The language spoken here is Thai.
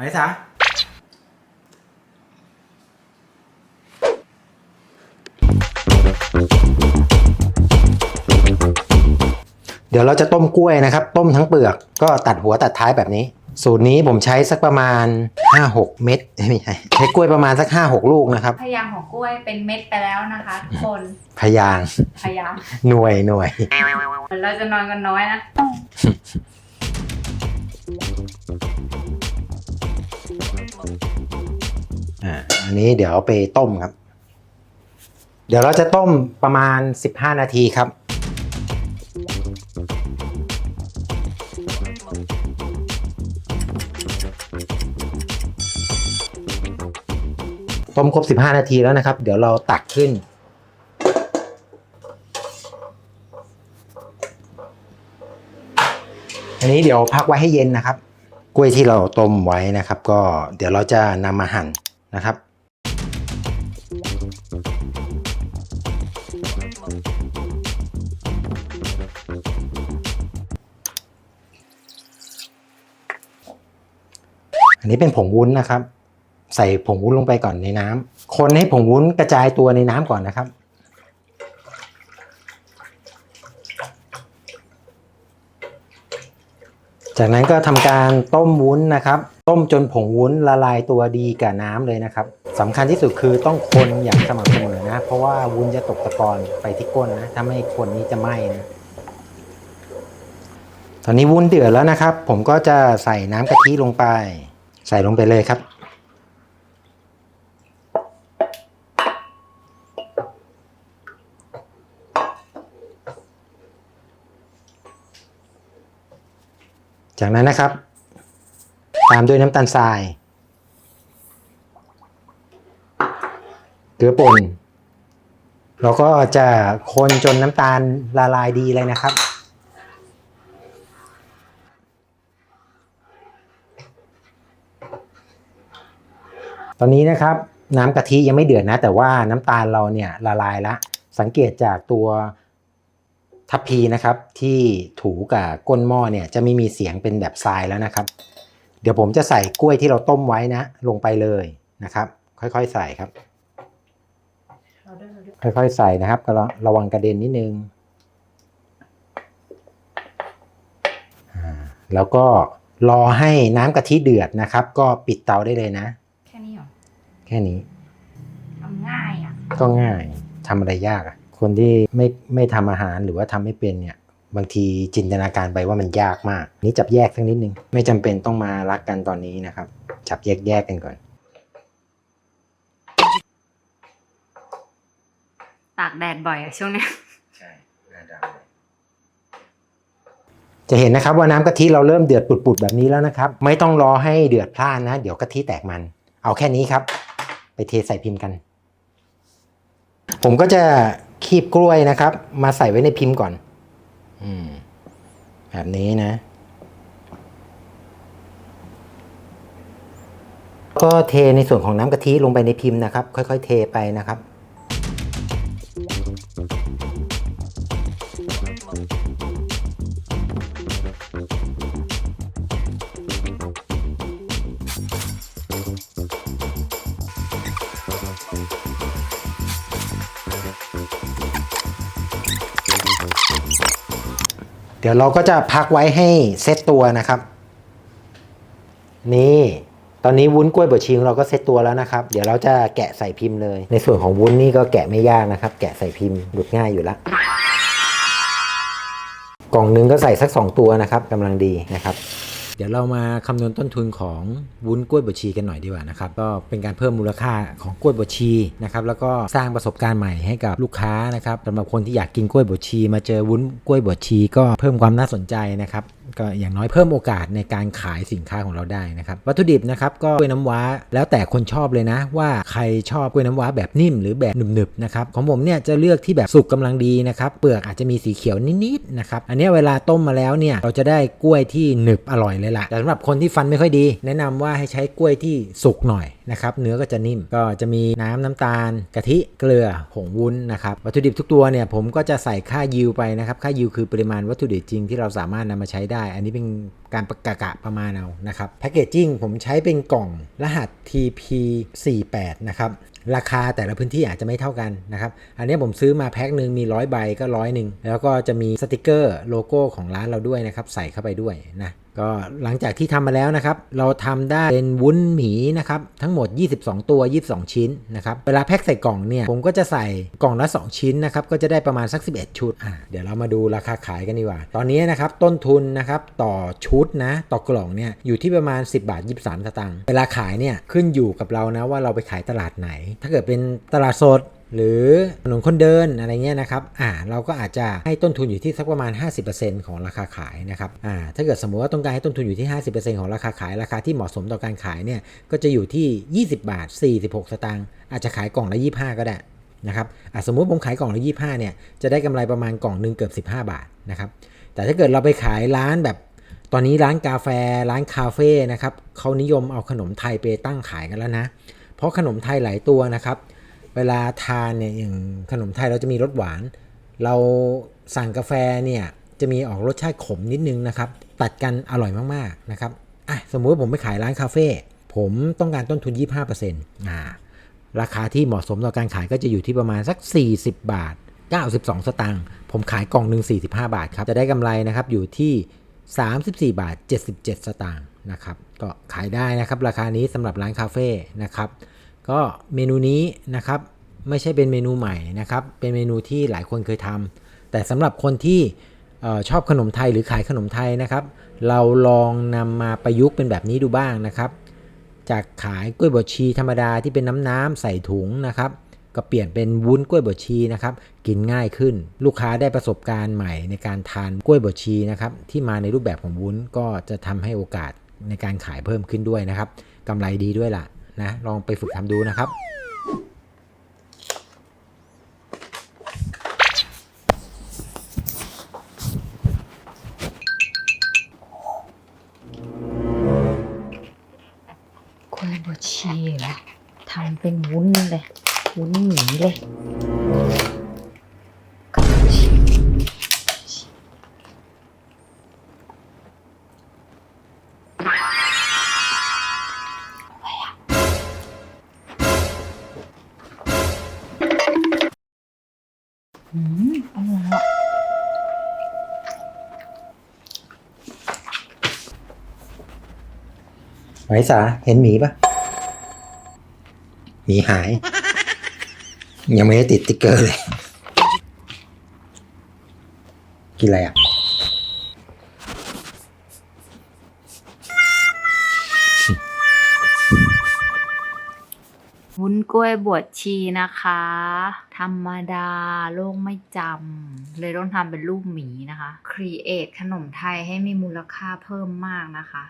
อลิสาเดี๋ยวเราจะต้มกล้วยนะครับ ต้มทั้งเปลือกก็ตัดหัวตัดท้ายแบบนี้ สูตรนี้ผมใช้สักประมาณ 5-6 เม็ดไม่ใช่ใช้กล้วยประมาณสัก 5-6 ลูกนะครับ พยางของกล้วยเป็นเม็ดไปแล้วนะคะทุกคนพยางค์พยางหน่วยหน่วยเหมือนเราจะนอนกันน้อยนะ อันนี้เดี๋ยวไปต้มครับ เดี๋ยวเราจะต้มประมาณ 15 นาทีครับ ต้มครบ 15 นาทีแล้วนะครับ เดี๋ยวเราตักขึ้น อันนี้เดี๋ยวพักไว้ให้เย็นนะครับกล้วยที่เราต้มไว้นะครับ ก็เดี๋ยวเราจะนำมาหั่นนะครับ นนี้เป็นผงวุ้นนะครับ ใส่ผงวุ้นลงไปก่อนในน้ำคนให้ผงวุ้นกระจายตัวในน้ำก่อนนะครับ จากนั้นก็ทำการต้มวุ้นนะครับ ต้มจนผงวุ้นละลายตัวดีกับน้ำเลยนะครับสำคัญที่สุดคือต้องคนอย่างสม่ำเสมอนะ เพราะว่าวุ้นจะตกตะกอนไปที่ก้นนะ ถ้าไม่คนนี้จะไหม้นะตอนนี้วุ้นเดือดแล้วนะครับ ผมก็จะใส่น้ำกะทิลงไป ใส่ลงไปเลยครับจากนั้นนะครับ ตามด้วยน้ำตาลทราย เกลือป่นเราก็จะคนจนน้ำตาลละลายดีเลยนะครับ ตอนนี้นะครับน้ำกะทิยังไม่เดือดนะ แต่ว่าน้ำตาลเราเนี่ยละลายละ สังเกตจากตัวทัพพีนะครับ ที่ถูกับก้นหม้อเนี่ยจะไม่มีเสียงเป็นแบบทรายแล้วนะครับ เดี๋ยวผมจะใส่กล้วยที่เราต้มไว้นะ ลงไปเลยนะครับ ค่อยๆใส่ครับ ค่อยๆใส่นะครับก็ระวังกระเด็นนิดนึงอ่าแล้วก็รอให้น้ำกะทิเดือดนะครับ ก็ปิดเตาได้เลยนะ แค่นี้ทำง่ายอะก็ง่ายทำอะไรยากอะคนที่ไม่ไม่ทำอาหารหรือว่าทำไม่เป็นเนี่ยบางทีจินตนาการไปว่ามันยากมาก นี่จับแยกสักนิดนึง ไม่จำเป็นต้องมารักกันตอนนี้นะครับ จับแยกแยกๆกันก่อน ตากแดดบ่อยอะช่วงเนี้ยใช่จะเห็นนะครับว่าน้ำกะทิเราเริ่มเดือดปุดๆแบบนี้แล้วนะครับ ไม่ต้องรอให้เดือดพล่านนะ เดี๋ยวกะทิแตกมัน เอาแค่นี้ครับ ไปเทใส่พิมพ์กัน ผมก็จะคีบกล้วยนะครับ มาใส่ไว้ในพิมพ์ก่อนอืมแบบนี้นะ ก็เทในส่วนของน้ำกะทิลงไปในพิมพ์นะครับ ค่อยๆ เทไปนะครับ เดี๋ยวเราก็จะพักไว้ให้เซตตัวนะครับ นี่ตอนนี้วุ้นกล้วยบดชีของเราก็เซตตัวแล้วนะครับ เดี๋ยวเราจะแกะใส่พิมพ์เลย ในส่วนของวุ้นนี่ก็แกะไม่ยากนะครับ แกะใส่พิมพ์หลุดง่ายอยู่ละกล่องหนึงก็ใส่สัก 2 ตัวนะครับกำลังดีนะครับ เดี๋ยวเรามาคำนวณต้นทุนของวุ้นกล้วยบดชีกันหน่อยดีกว่านะครับก็เป็นการเพิ่มมูลค่าของกล้วยบดชีนะครับแล้วก็สร้างประสบการณ์ใหม่ให้กับลูกค้านะครับสำหรับคนที่อยากกินกล้วยบดชี มาเจอวุ้นกล้วยบดชี ก็เพิ่มความน่าสนใจนะครับ ก็อย่างน้อยเพิ่มโอกาสในการขายสินค้าของเราได้นะครับวัตถุดิบนะครับก็กล้วยน้ำว้าแล้วแต่คนชอบเลยนะ ว่าใครชอบกล้วยน้ำว้าแบบนิ่มหรือแบบหนึบๆนะครับของผมเนี่ยจะเลือกที่แบบสุกกำลังดีนะครับเปลือกอาจจะมีสีเขียวนิดๆนะครับอันนี้เวลาต้มมาแล้วเนี่ยเราจะได้กล้วยที่หนึบอร่อยเลยล่ะแต่สำหรับคนที่ฟันไม่ค่อยดี แนะนำว่าให้ใช้กล้วยที่สุกหน่อยนะครับเนื้อก็จะนิ่มก็จะมีน้ำน้ำตาล กะทิเกลือผงวุ้นนะครับวัตถุดิบทุกตัวเนี่ยผมก็จะใส่ค่ายิวไปนะครับค่ายิวคือปริมาณวัตถุดิบจริงที่เราสามารถนำมาใช้ได้อันนี้เป็นการประกะประมาณเอานะครับแพคเกจจิ้งผมใช้เป็นกล่องรหัส TP48 นะครับราคาแต่ละพื้นที่อาจจะไม่เท่ากันนะครับ อันนี้ผมซื้อมาแพ็คหนึ่งมีร้อยใบก็ร้อยหนึ่งแล้วก็จะมีสติกเกอร์โลโก้ของร้านเราด้วยนะครับ ใส่เข้าไปด้วยนะ ก็หลังจากที่ทำมาแล้วนะครับ เราทำได้เป็นวุ้นหมีนะครับทั้งหมด 22 ตัว 22 ชิ้นนะครับ เวลาแพ็คใส่กล่องเนี่ยผมก็จะใส่กล่องละ 2 ชิ้นนะครับ ก็จะได้ประมาณสัก 11 ชุดอะเดี๋ยวเรามาดูราคาขายกันดีกว่า ตอนนี้นะครับต้นทุนนะครับต่อชุดนะต่อกล่องเนี่ยอยู่ที่ประมาณ 10 บาท 23สตางค์เวลาขายเนี่ยขึ้นอยู่กับเรานะว่าเราไปขายตลาดไหน ถ้าเกิดเป็นตลาดสด หรือถนนคนเดินอะไรเงี้ยนะครับอ่าเราก็อาจจะให้ต้นทุนอยู่ที่สักประมาณ 50%ของราคาขายนะครับอ่าถ้าเกิดสมมติว่าต้องการให้ต้นทุนอยู่ที่ 50%ของราคาขายราคาที่เหมาะสมต่อการขายเนี่ยก็จะอยู่ที่ 20 บาท 46 สตางค์อาจจะขายกล่องละ 25 ก็ได้นะครับอ่าสมมุติผมขายกล่องละ25เนี่ยจะได้กำไรประมาณกล่องหนึ่งเกือบ 15 บาทนะครับแต่ถ้าเกิดเราไปขายร้านแบบตอนนี้ร้านกาแฟร้านคาเฟ่นะครับเขานิยมเอาขนมไทยไปตั้งขายกันแล้วนะ เพราะขนมไทยหลายตัวนะครับ เวลาทานเนี่ยอย่างขนมไทยเราจะมีรสหวาน เราสั่งกาแฟเนี่ยจะมีออกรสชาติขมนิดนึงนะครับ ตัดกันอร่อยมากๆนะครับอะสมมุติว่าผมไปขายร้านคาเฟ่ผมต้องการต้นทุน 25%อ่าราคาที่เหมาะสมต่อการขายก็จะอยู่ที่ประมาณสัก 40 บาท 92 สตางค์ผมขายกล่องหนึ่ง45 บาทครับ จะได้กำไรนะครับอยู่ที่ 34 บาท 77 สตางค์นะครับ ก็ขายได้นะครับ ราคานี้สำหรับร้านคาเฟ่นะครับ ก็เมนูนี้นะครับไม่ใช่เป็นเมนูใหม่นะครับ เป็นเมนูที่หลายคนเคยทำแต่สำหรับคนที่ชอบขนมไทยหรือขายขนมไทยนะครับ เราลองนำมาประยุกต์เป็นแบบนี้ดูบ้างนะครับ จากขายกล้วยบดชีธรรมดาที่เป็นน้ำน้ำๆใส่ถุงนะครับ ก็เปลี่ยนเป็นวุ้นกล้วยบดชีนะครับ กินง่ายขึ้น ลูกค้าได้ประสบการณ์ใหม่ในการทานกล้วยบดชีนะครับ ที่มาในรูปแบบของวุ้นก็จะทำให้โอกาสในการขายเพิ่มขึ้นด้วยนะครับกำไรดีด้วยล่ะ นะลองไปฝึกทำดูนะครับกล้วยบชีเหรอทำเป็นวุ้นเลย วุ้นหมีเลย อืมอร่อยอะไหมสาเห็นหมีปะหมีหาย ยังไม่ได้ติดติ๊กเกอร์เลย กินอะไรอะ กล้วยบวชชีนะคะ ธรรมดาโลกไม่จำเลยต้องทำเป็นรูปหมีนะคะ ครีเอทขนมไทยให้มีมูลค่าเพิ่มมากนะคะ